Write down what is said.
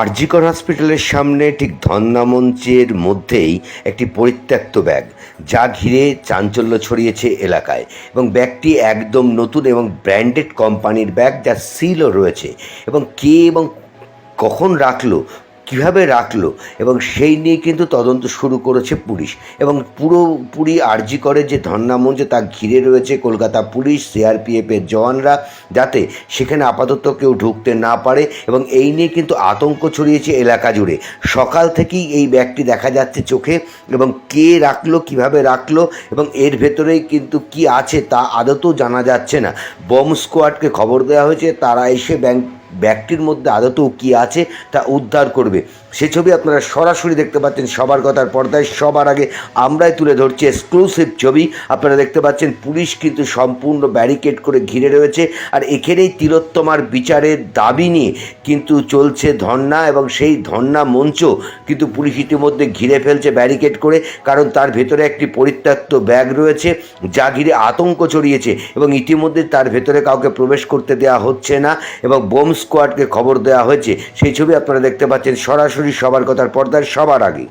আরজিকর হসপিটালের সামনে ঠিক ধন্না মঞ্চের মধ্যেই একটি পরিত্যক্ত ব্যাগ, যা ঘিরে চাঞ্চল্য ছড়িয়েছে এলাকায়। এবং ব্যাগটি একদম নতুন এবং ব্র্যান্ডেড কোম্পানির ব্যাগ যার সিলও রয়েছে। এবং কে এবং কখন রাখল কীভাবে রাখল এবং সেই নিয়ে কিন্তু তদন্ত শুরু করেছে পুলিশ। এবং পুরোপুরি আর্জি করে যে ধর্না মঞ্চে, তা ঘিরে রয়েছে কলকাতা পুলিশ, সিআরপিএফের জওয়ানরা, যাতে সেখানে আপাতত কেউ ঢুকতে না পারে এবং এই নিয়ে কিন্তু আতঙ্ক ছড়িয়েছে এলাকা জুড়ে। সকাল থেকেই এই ব্যাগটি দেখা যাচ্ছে চোখে এবং কে রাখল, কীভাবে রাখল এবং এর ভেতরেই কিন্তু কি আছে তা আদতেও জানা যাচ্ছে না। বম স্কোয়াডকে খবর দেওয়া হয়েছে, তারা এসে ব্যাংক ব্যাগটির মধ্যে আদতেও কী আছে তা উদ্ধার করবে। সে ছবি আপনারা সরাসরি দেখতে পাচ্ছেন, সবার কথার পর্দায়, সবার আগে আমরাই তুলে ধরছি এক্সক্লুসিভ ছবি। আপনারা দেখতে পাচ্ছেন, পুলিশ কিন্তু সম্পূর্ণ ব্যারিকেড করে ঘিরে রয়েছে। আর এখানেই তিলোত্তমার বিচারের দাবি নিয়ে কিন্তু চলছে ধর্না এবং সেই ধর্না মঞ্চ কিন্তু পুলিশ ইতিমধ্যে ঘিরে ফেলছে ব্যারিকেড করে। কারণ তার ভেতরে একটি পরিত্যক্ত ব্যাগ রয়েছে, যা ঘিরে আতঙ্ক ছড়িয়েছে এবং ইতিমধ্যে তার ভেতরে কাউকে প্রবেশ করতে দেওয়া হচ্ছে না এবং বোম স্কোয়াডকে খবর দেওয়া হয়েছে। সেই ছবি আপনারা দেখতে পাচ্ছেন। সরাসরি সবার কথার পর্দায় সবার আগে।